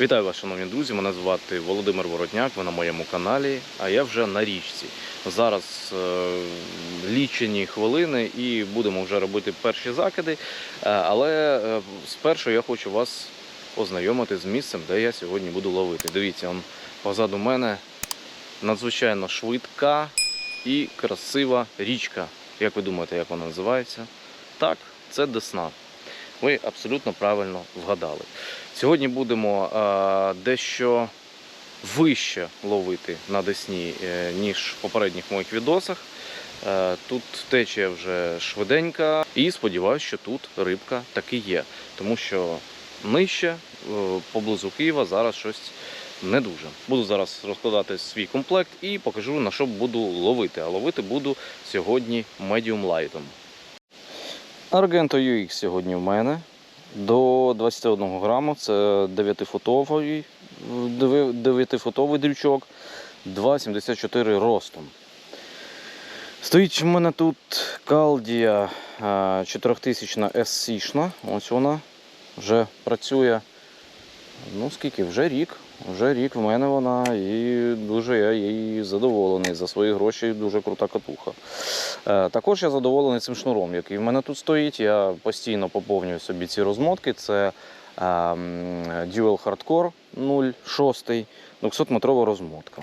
Вітаю вас, шановні друзі. Мене звати Володимир Воротняк. Ви на моєму каналі. А я вже на річці. Зараз е, лічені хвилини і будемо вже робити перші закиди. Е, але е, спершу я хочу вас ознайомити з місцем, де я сьогодні буду ловити. Дивіться, он позаду мене надзвичайно швидка і красива річка. Як ви думаєте, як вона називається? Так, це Десна. Ви абсолютно правильно вгадали. Сьогодні будемо е, дещо вище ловити на Десні, е, ніж в попередніх моїх відосах. Е, тут течія вже швиденька, і сподіваюся, що тут рибка таки є, тому що нижче, поблизу Києва, зараз щось не дуже. Буду зараз розкладати свій комплект і покажу на що буду ловити. А ловити буду сьогодні медіум лайтом. Argento UX сьогодні в мене до 21 граму. Це 9-футовий, 9-футовий дрючок, 2,74 ростом. Стоїть в мене тут Калдія 4000 SC. Ось вона вже працює. Ну скільки? Вже рік. Вже рік в мене вона і дуже я їй задоволений. За свої гроші дуже крута катуха. Е, Також я задоволений цим шнуром, який в мене тут стоїть. Я постійно поповнюю собі ці розмотки. Це ем, Dual Hardcore 0,6, 200-метрова розмотка.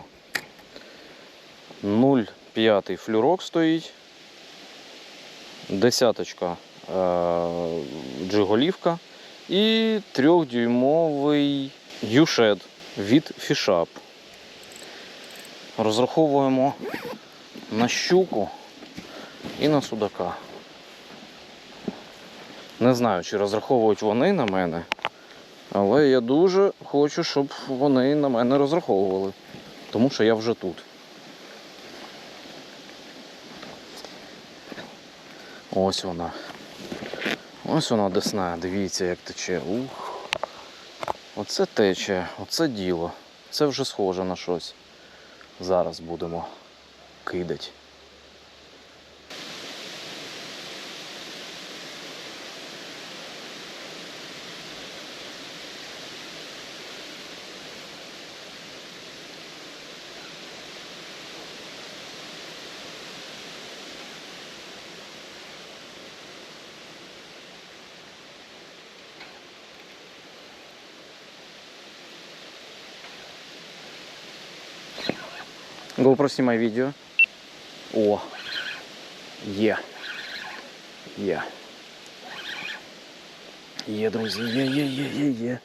0,5 флюрок стоїть. Десяточка е, джиголівка і трьохдюймовий юшед від Фішап. Розраховуємо на щуку і на судака. Не знаю, чи розраховують вони на мене, але я дуже хочу, щоб вони на мене розраховували, тому що я вже тут. Ось вона. Ось вона десна, дивіться, як тече. Ух. Оце тече, оце діло. Це вже схоже на щось. Зараз будемо кидати. GoPro снимай видео. О, є. Є. Є, друзі, є, є, є, є, є.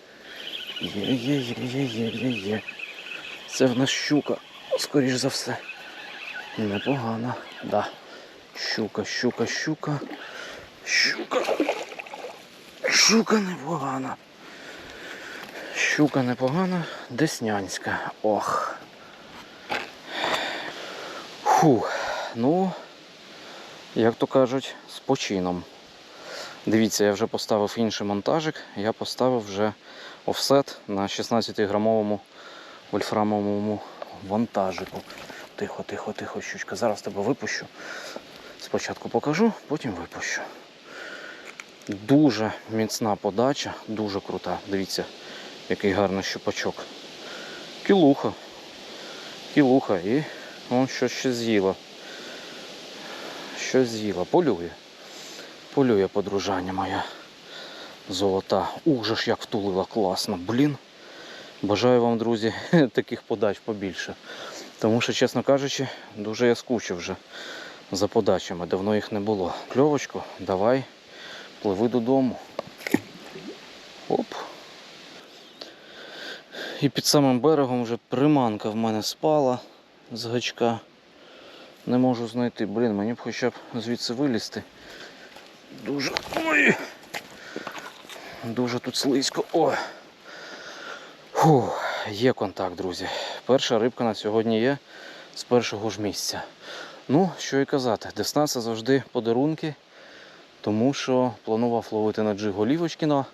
Є, є, є, є, є, є, є. Це в нас щука, скоріш за все. Непогана, да. Щука, щука, щука. Щука. Щука непогана. Щука непогана, деснянська. Ох. Фух, ну, як то кажуть, з почином. Дивіться, я вже поставив інший монтажик, я поставив вже офсет на 16-грамовому вольфрамовому вантажику. Тихо, тихо, тихо, щучка. Зараз тебе випущу. Спочатку покажу, потім випущу. Дуже міцна подача, дуже крута. Дивіться, який гарний щупачок. Кілуха. Кілуха і Вон щось ще з'їла. Щось з'їла. Полює. Полює подружання моя золота. Ух ж як втулила класно. Блін. Бажаю вам, друзі, таких подач побільше. Тому що, чесно кажучи, дуже я скучив вже за подачами. Давно їх не було. Кльовочку, давай, пливи додому. Оп. І під самим берегом вже приманка в мене спала з гачка. Не можу знайти. Блін, мені б хоча б звідси вилізти. Дуже. Ой! Дуже тут слизько. О! Фу, є контакт, друзі. Перша рибка на сьогодні є з першого ж місця. Ну, що і казати, Десна це завжди подарунки, тому що планував ловити на джиг Олівочкіна,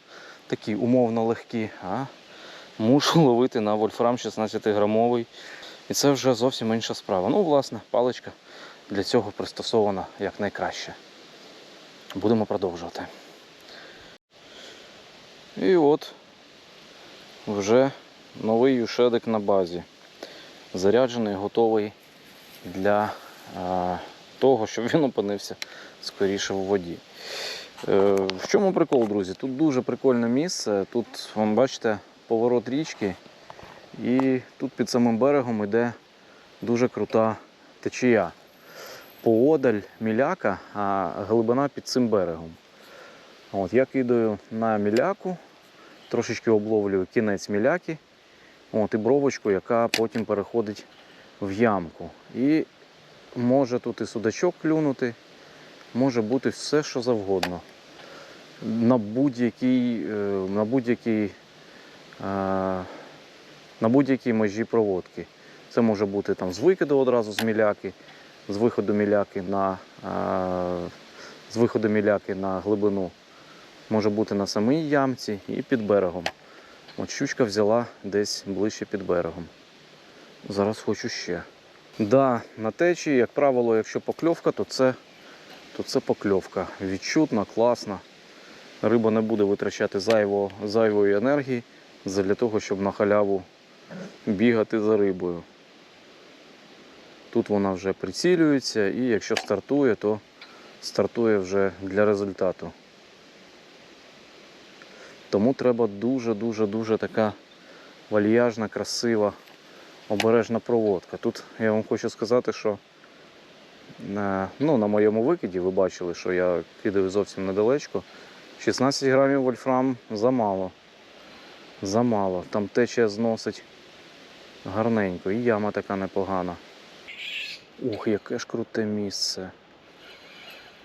такі умовно легкі, а мушу ловити на вольфрам 16-грамовий. І це вже зовсім інша справа. Ну, власне, паличка для цього пристосована як найкраще. Будемо продовжувати. І от вже новий юшедик на базі. Заряджений, готовий для е, того, щоб він опинився скоріше в воді. Е, в чому прикол, друзі? Тут дуже прикольне місце. Тут, вон, бачите, поворот річки, і тут під самим берегом йде дуже крута течія. Поодаль міляка, а глибина під цим берегом. От, я кидаю на міляку, трошечки обловлюю кінець міляки, от, і бровочку, яка потім переходить в ямку. І може тут і судачок клюнути, може бути все, що завгодно. На будь-якій, е, на будь-якій, е, на будь-якій межі проводки. Це може бути там з викиду одразу з міляки, з виходу міляки на, е, з виходу міляки на глибину. Може бути на самій ямці і під берегом. От щучка взяла десь ближче під берегом. Зараз хочу ще. Да, на течії, як правило, якщо покльовка, то це, то це покльовка. Відчутна, класна. Риба не буде витрачати зайво, зайвої енергії для того, щоб на халяву бігати за рибою. Тут вона вже прицілюється і якщо стартує, то стартує вже для результату. Тому треба дуже-дуже-дуже така вальяжна, красива, обережна проводка. Тут я вам хочу сказати, що на, ну, на моєму викиді ви бачили, що я кидаю зовсім недалечко. 16 грамів вольфрам замало. Замало. Там течія зносить гарненько. І яма така непогана. Ух, яке ж круте місце.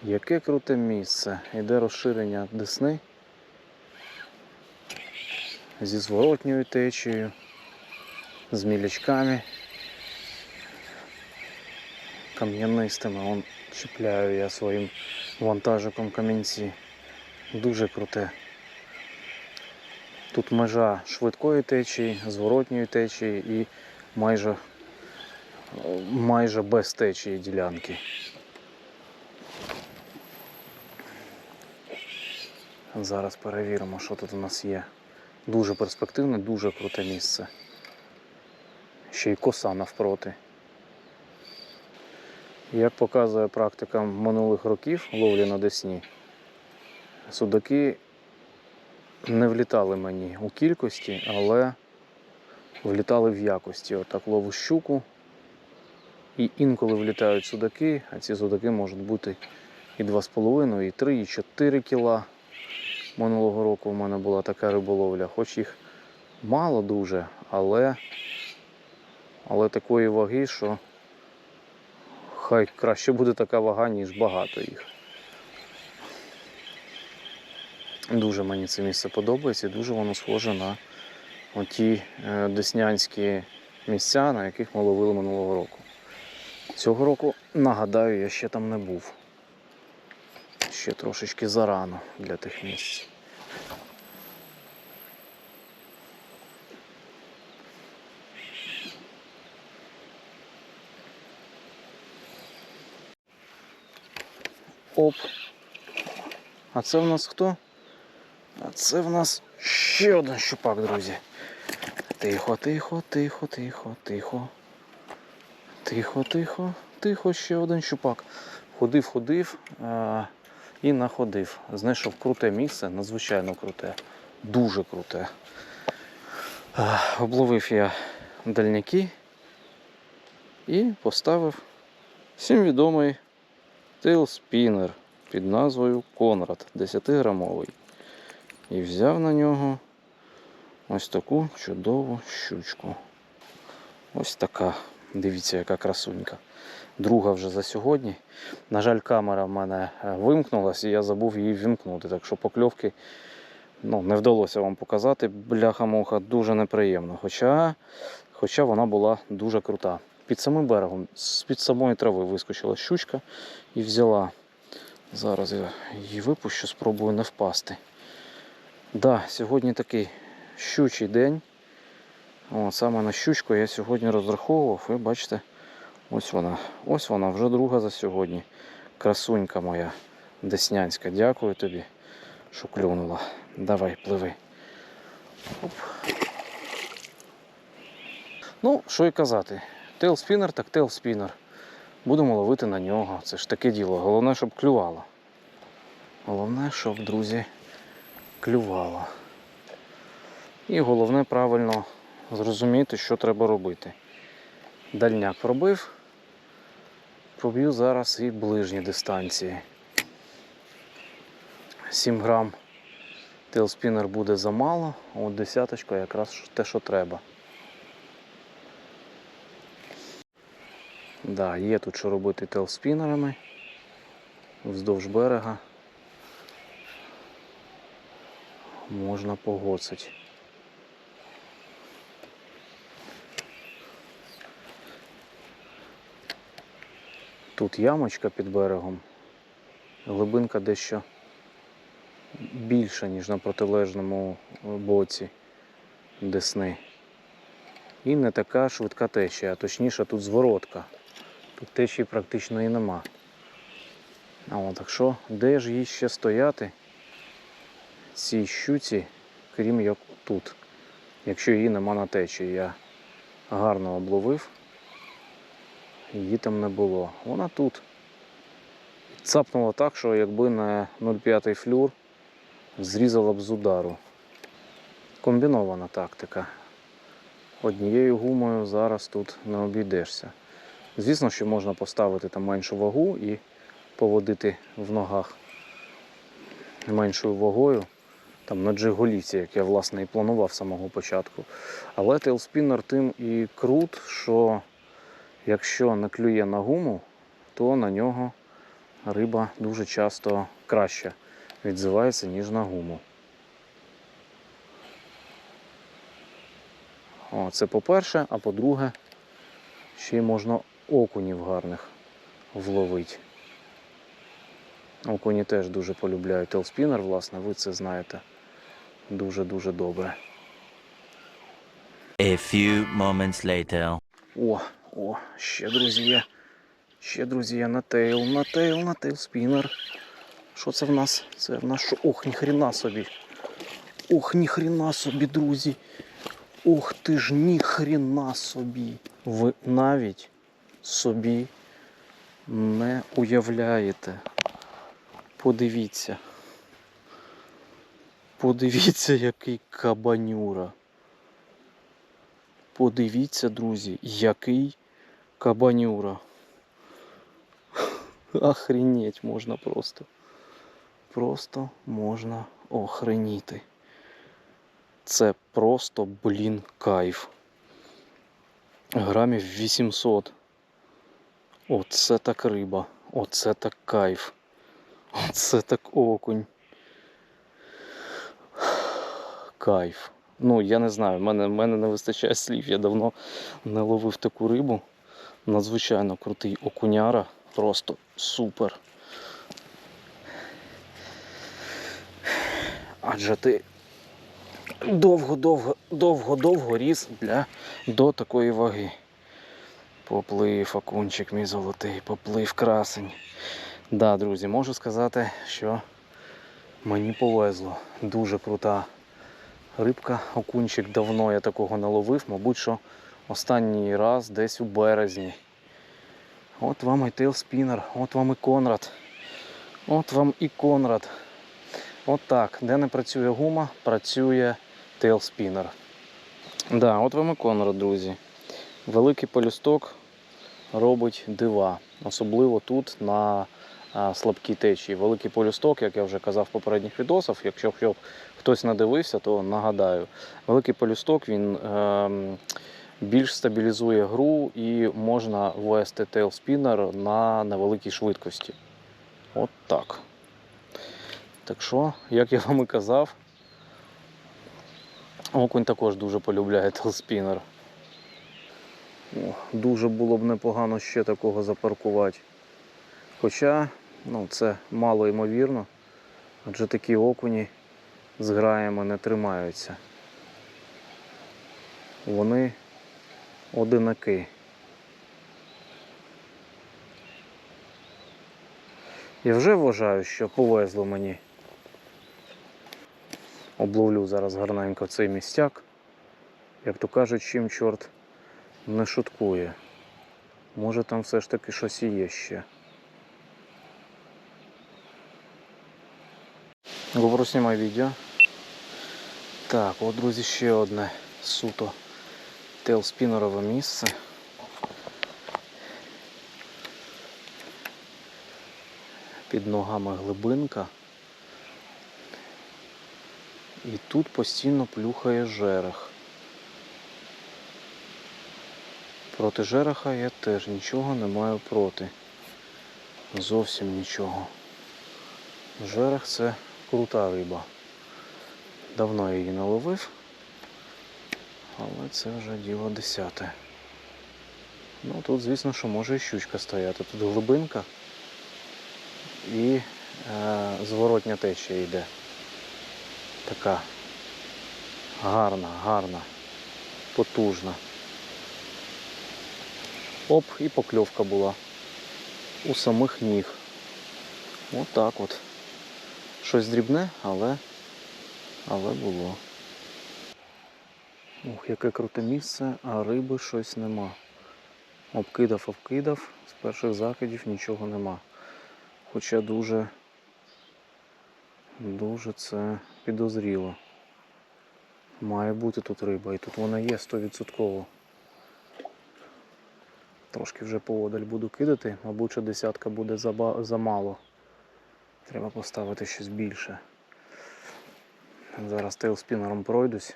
Яке круте місце. Іде розширення десни зі зворотньою течією, з мілячками кам'янистими. Чіпляю я своїм вантажиком камінці. Дуже круте. Тут межа швидкої течії, зворотньої течії і майже, майже без течії ділянки. Зараз перевіримо, що тут у нас є. Дуже перспективне, дуже круте місце. Ще й коса навпроти. Як показує практика минулих років ловлі на Десні, судаки не влітали мені у кількості, але влітали в якості. Отак лову щуку. І інколи влітають судаки, а ці судаки можуть бути і 2,5, і 3, і 4 кіла. Минулого року в мене була така риболовля, хоч їх мало дуже, але, але такої ваги, що хай краще буде така вага, ніж багато їх. Дуже мені це місце подобається і дуже воно схоже на оті е, деснянські місця, на яких ми ловили минулого року. Цього року, нагадаю, я ще там не був. Ще трошечки зарано для тих місць. Оп. А це в нас хто? А це в нас ще один щупак, друзі. Тихо, тихо, тихо, тихо, тихо. Тихо, тихо, тихо, ще один щупак. Ходив, ходив а, і находив. Знайшов круте місце, надзвичайно круте, дуже круте. А, обловив я дальняки і поставив всім відомий тейлспінер під назвою Конрад 10-грамовий. І взяв на нього ось таку чудову щучку. Ось така. Дивіться, яка красунька. Друга вже за сьогодні. На жаль, камера в мене е, вимкнулась і я забув її вімкнути. Так що покльовки ну, не вдалося вам показати. Бляха-муха дуже неприємно. Хоча, хоча вона була дуже крута. Під самим берегом, з-під самої трави вискочила щучка і взяла. Зараз я її випущу, спробую не впасти. Да, сьогодні такий щучий день. О, саме на щучку я сьогодні розраховував. І бачите, ось вона. Ось вона вже друга за сьогодні. Красунька моя деснянська. Дякую тобі, що клюнула. Давай, пливи. Оп. Ну, що й казати, тейлспінер так тейлспінер. Будемо ловити на нього. Це ж таке діло. Головне, щоб клювало. Головне, щоб, друзі, клювало. І головне правильно зрозуміти, що треба робити. Дальняк пробив. Проб'ю зараз і ближні дистанції. 7 грам тейлспінер буде замало, а от десяточка якраз те, що треба. Да, є тут що робити тейлспінерами вздовж берега. Можна погоцати. Тут ямочка під берегом. Глибинка дещо більша, ніж на протилежному боці Десни. І не така швидка течія, а точніше тут зворотка. Тут течії практично і нема. А так що, де ж їй ще стояти цій щуці, крім як тут, якщо її нема на течії. Я гарно обловив, її там не було. Вона тут. Цапнула так, що якби на 0,5 флюр зрізала б з удару. Комбінована тактика. Однією гумою зараз тут не обійдешся. Звісно, що можна поставити там меншу вагу і поводити в ногах меншою вагою, там на джиголівці, як я власне і планував з самого початку. Але тейлспінер тим і крут, що якщо не клює на гуму, то на нього риба дуже часто краще відзивається, ніж на гуму. О, це по-перше, а по-друге, ще й можна окунів гарних вловити. Окуні теж дуже полюбляють телспінер, власне, ви це знаєте дуже-дуже добре. A few moments later. О, о, ще друзі є. Ще друзі є на тейл, на тейл, на тейл спінер. Що це в нас? Це в нас що? Ох, ніхрена собі. Ох, ніхрена собі, друзі. Ох ти ж ніхрена собі. Ви навіть собі не уявляєте. Подивіться. Подивіться, який кабанюра. Подивіться, друзі, який кабанюра. Охренеть можна просто. Просто можна охреніти. Це просто, блін, кайф. Грамів 800. Оце так риба. Оце так кайф. Оце так окунь. Кайф. Ну, я не знаю, в мене, мене не вистачає слів. Я давно не ловив таку рибу. Надзвичайно крутий окуняра. Просто супер. Адже ти довго-довго, довго-довго ріс для до такої ваги. Поплив окунчик мій золотий, поплив красень. Да, друзі, можу сказати, що мені повезло. Дуже крута рибка. Окунчик давно я такого не ловив, мабуть, що останній раз десь у березні. От вам і тейлспінер, от вам і Конрад. От вам і Конрад. От так, де не працює гума, працює тейлспінер. Да, от вам і Конрад, друзі. Великий полюсток робить дива. Особливо тут на слабкій течії. Великий полюсток, як я вже казав в попередніх відосах, якщо щоб хтось не дивився, то нагадаю. Великий полюсток він ем, більш стабілізує гру і можна вести тейлспінер на невеликій швидкості. От так. Так що, як я вам і казав, окунь також дуже полюбляє тейлспінер. Дуже було б непогано ще такого запаркувати. Хоча ну, це мало ймовірно, адже такі окуні з граями не тримаються. Вони одинаки. Я вже вважаю, що повезло мені. Обловлю зараз гарненько цей містяк. Як то кажуть, чим чорт не шуткує. Може там все ж таки щось є ще. GoPro знімай відео. Так, от, друзі, ще одне суто тейлспінерове місце. Під ногами глибинка. І тут постійно плюхає жерех. Проти жереха я теж нічого не маю проти. Зовсім нічого. Жерех це крута риба. Давно її не ловив, але це вже діло десяте. Ну тут, звісно, що може і щучка стояти. Тут глибинка і е, зворотня течія йде. Така гарна, гарна, потужна. Оп, і покльовка була у самих ніг. Отак от. Щось дрібне, але, але було. Ух, яке круте місце, а риби щось нема. Обкидав, обкидав, з перших закидів нічого нема. Хоча дуже, дуже це підозріло. Має бути тут риба, і тут вона є 100%. Трошки вже поодаль буду кидати, мабуть, що десятка буде замало. Треба поставити щось більше. Зараз тейлспінером пройдусь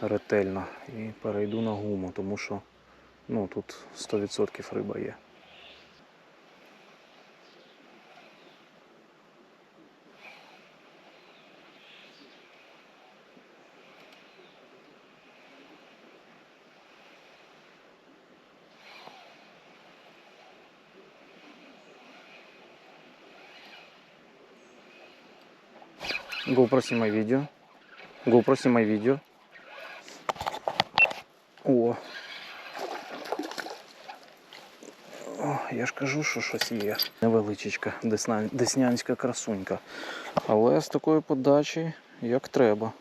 ретельно і перейду на гуму, тому що ну, тут 100% риба є. GoPro снимай видео. GoPro снимай видео. О. О, я ж кажу, що щось є. Невеличечка деснянська красунька. Але з такої подачі як треба.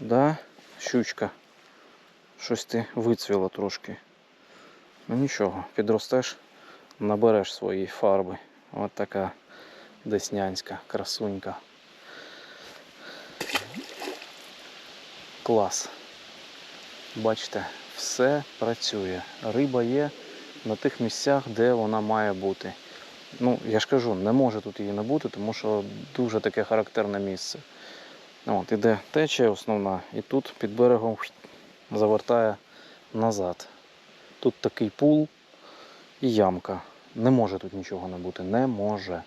Да, щучка. Щось ти вицвіла трошки. Ну нічого, підростеш, набереш свої фарби. От така деснянська красунька. Клас. Бачите, все працює. Риба є на тих місцях, де вона має бути. Ну, я ж кажу, не може тут її не бути, тому що дуже таке характерне місце. От, іде течія основна, і тут під берегом завертає назад. Тут такий пул і ямка. Не може тут нічого не бути. Не може.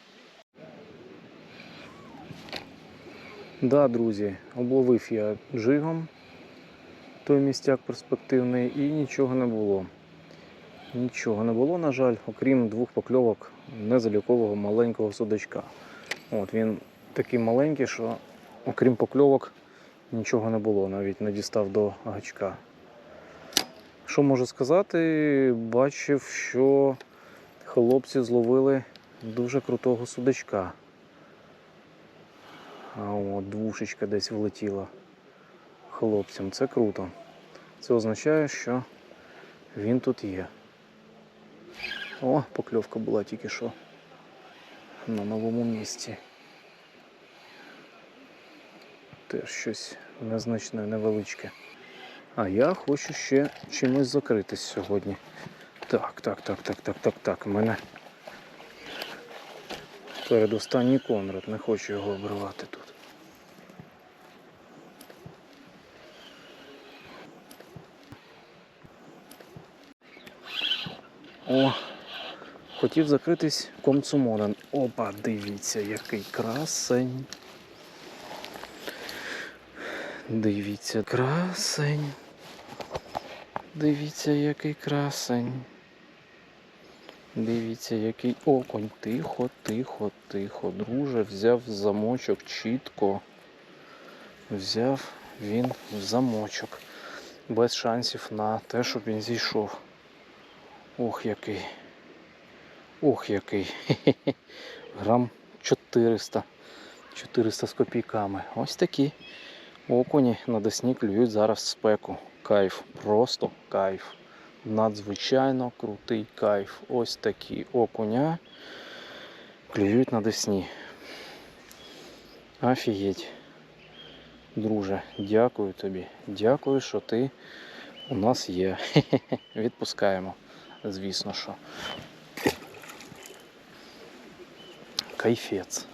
Да, друзі, обловив я джигом той містяк перспективний і нічого не було. Нічого не було, на жаль, окрім двох покльовок незалікового маленького судачка. От Він такий маленький, що окрім покльовок нічого не було, навіть не дістав до гачка. Що можу сказати? Бачив, що хлопці зловили дуже крутого судачка. От двушечка десь влетіла хлопцям. Це круто. Це означає, що він тут є. О, покльовка була тільки що на новому місці. Теж щось незначне, невеличке. А я хочу ще чимось закритись сьогодні. Так, так, так, так, так, так, так. У мене передостанній конрад, не хочу його обривати тут. О, хотів закритись комцумонен. Опа, дивіться, який красень. Дивіться, красень. Дивіться, який красень. Дивіться, який оконь. Тихо, тихо, тихо. Друже, взяв замочок чітко. Взяв він в замочок. Без шансів на те, щоб він зійшов. Ох, який. Ох, який. Грам 400. 400 з копійками. Ось такі окуні на Десні клюють зараз спеку. кайф, просто кайф. Надзвичайно крутий кайф. Ось такі окуня клюють на десні. Офігеть. Друже, дякую тобі. Дякую, що ти у нас є. Відпускаємо, звісно що. Кайфець.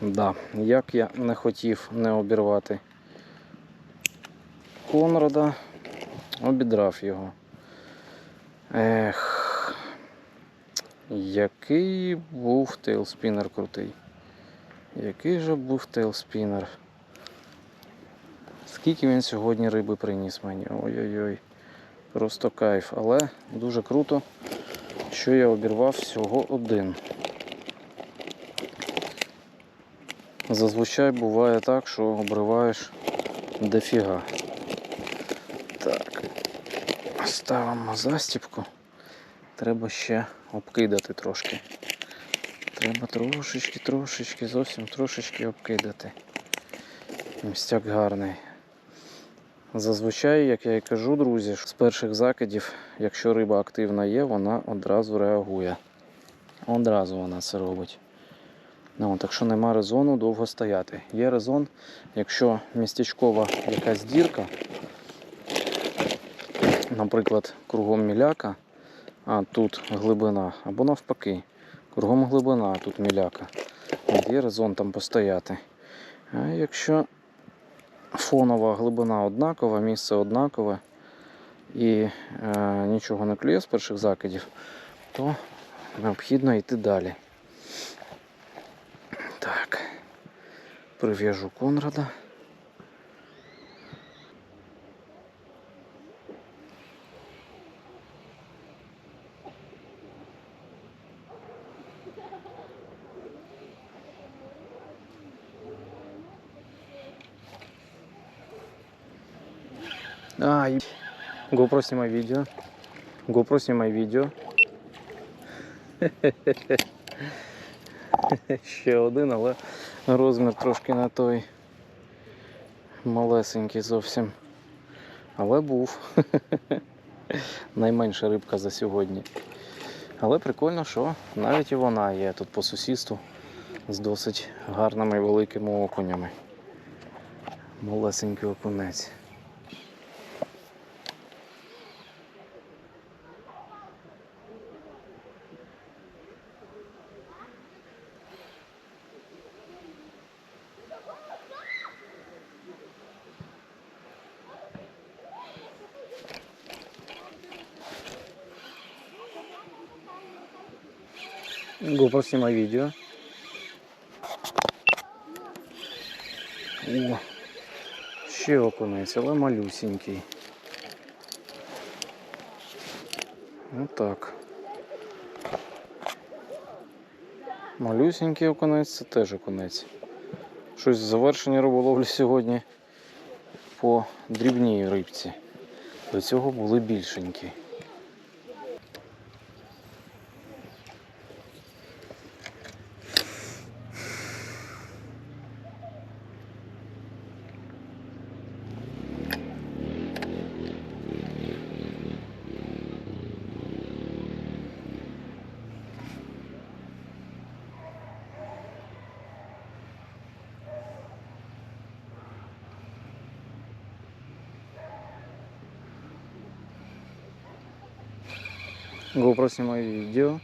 Да, як я не хотів не обірвати Конрада, обідрав його. Ех, який був тейлспінер крутий. Який же був тейлспінер. Скільки він сьогодні риби приніс мені? Ой-ой-ой. Просто кайф. Але дуже круто, що я обірвав всього один. Зазвичай буває так, що обриваєш дофіга. Так. Ставимо застіпку. Треба ще обкидати трошки. Треба трошечки, трошечки, зовсім трошечки обкидати. Містяк гарний. Зазвичай, як я і кажу, друзі, з перших закидів, якщо риба активна є, вона одразу реагує. Одразу вона це робить. Ну, так що нема резону довго стояти. Є резон, якщо містечкова якась дірка, наприклад, кругом міляка, а тут глибина, або навпаки, кругом глибина, а тут міляка. Є резон там постояти. А якщо фонова глибина однакова, місце однакове і е, нічого не клює з перших закидів, то необхідно йти далі. Так, прив'яжу Конрада. А, и... GoPro снимай видео. GoPro снимай видео. Ще один, але розмір трошки не той. Малесенький зовсім. Але був. Найменша рибка за сьогодні. Але прикольно, що навіть і вона є тут по сусідству з досить гарними великими окунями. Малесенький окунець. GoPro снимай видео. О, ще окунець, але малюсенький. Отак. Малюсенький окунець це теж окунець. Щось завершення риболовлі сьогодні по дрібній рибці. До цього були більшенькі. GoPro снимай видео.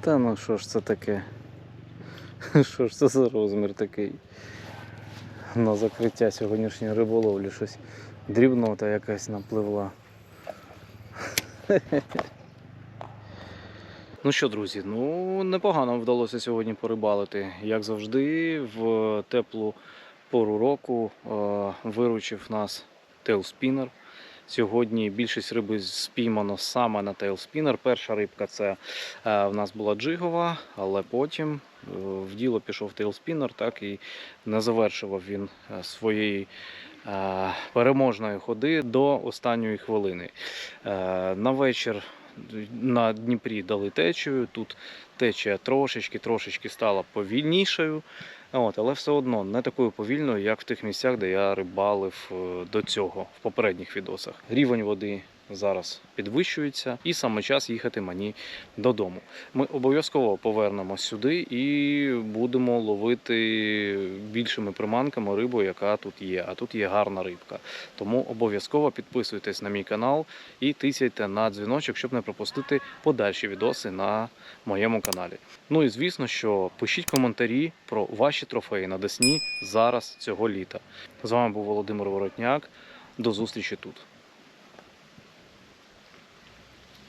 Та ну що ж це таке? Що ж це за розмір такий? На закриття сьогоднішньої риболовлі щось дрібнота якась напливла. Ну що, друзі, ну непогано вдалося сьогодні порибалити. Як завжди, в теплу пору року е, виручив нас тейлспінер. Сьогодні більшість риби спіймано саме на тейлспінер. Перша рибка це е, в нас була джигова, але потім е, в діло пішов тейлспінер, так і не завершував він е, своєї переможної ходи до останньої хвилини. На вечір на Дніпрі дали течію. Тут течія трошечки-трошечки стала повільнішою. От, але все одно не такою повільною, як в тих місцях, де я рибалив е, до цього в попередніх відосах. Рівень води зараз підвищується, і саме час їхати мені додому. Ми обов'язково повернемось сюди і будемо ловити більшими приманками рибу, яка тут є. А тут є гарна рибка. Тому обов'язково підписуйтесь на мій канал і тисяйте на дзвіночок, щоб не пропустити подальші відоси на моєму каналі. Ну і звісно, що пишіть коментарі про ваші трофеї на Десні зараз цього літа. З вами був Володимир Воротняк. До зустрічі тут.